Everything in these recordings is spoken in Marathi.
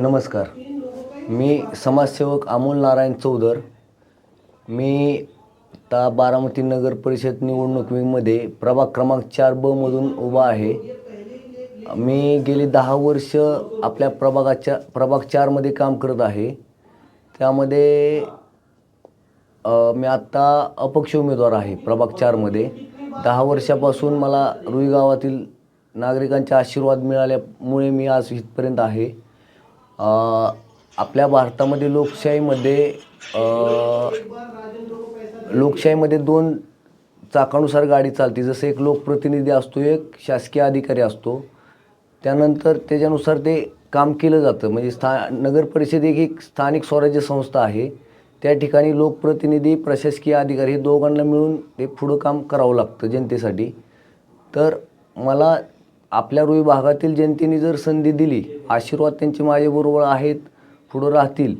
नमस्कार. मी समाजसेवक अमोल नारायण चौधर. मी ता बारामती नगर परिषद निवडणुकीमध्ये प्रभाग क्रमांक चार बमधून उभा आहे. मी गेली दहा वर्ष आपल्या प्रभागाच्या प्रभाग चारमध्ये काम करत आहे. त्यामध्ये मी आत्ता अपक्ष उमेदवार आहे प्रभाग चारमध्ये दहा वर्षापासून मला रुई गावातील नागरिकांचे आशीर्वाद मिळाल्यामुळे मी आज इथपर्यंत आहे. आपल्या भारतामध्ये लोकशाहीमध्ये लोकशाहीमध्ये दोन चाकानुसार गाडी चालते. जसं एक लोकप्रतिनिधी असतो एक शासकीय अधिकारी असतो. त्यानंतर त्याच्यानुसार ते काम केलं जातं. म्हणजे स्था नगर परिषद एक एक स्थानिक स्वराज्य संस्था आहे. त्या ठिकाणी लोकप्रतिनिधी प्रशासकीय अधिकारी हे दोघांना मिळून ते पुढं काम करावं लागतं जनतेसाठी. तर मला आपल्या रुई भागातील जनतेने जर संधी दिली आशीर्वाद त्यांचे माझ्याबरोबर आहेत पुढं राहतील.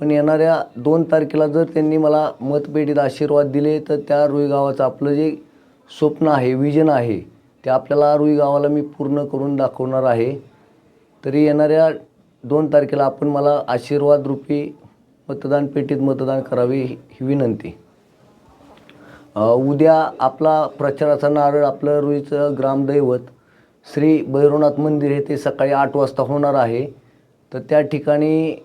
पण येणाऱ्या दोन तारखेला जर त्यांनी मला मतपेटीत आशीर्वाद दिले तर त्या रुई गावाचं आपलं जे स्वप्न आहे विजन आहे ते आपल्याला रुई गावाला मी पूर्ण करून दाखवणार आहे. तरी येणाऱ्या दोन तारखेला आपण मला आशीर्वाद रूपी मतदान पेटीत मतदान करावे ही विनंती. उद्या आपला प्रचाराचा नारळ आपलं रुईचं ग्रामदैवत श्री भैरवनाथ मंदिर हे ते सकाळी आठ वाजता होणार आहे. तर त्या ठिकाणी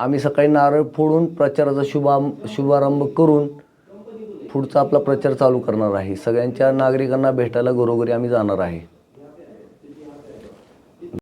आम्ही सकाळी नारळ फोडून प्रचाराचा शुभा शुभारंभ करून पुढचा आपला प्रचार चालू करणार आहे. सगळ्यांच्या नागरिकांना भेटायला घरोघरी आम्ही जाणार आहे.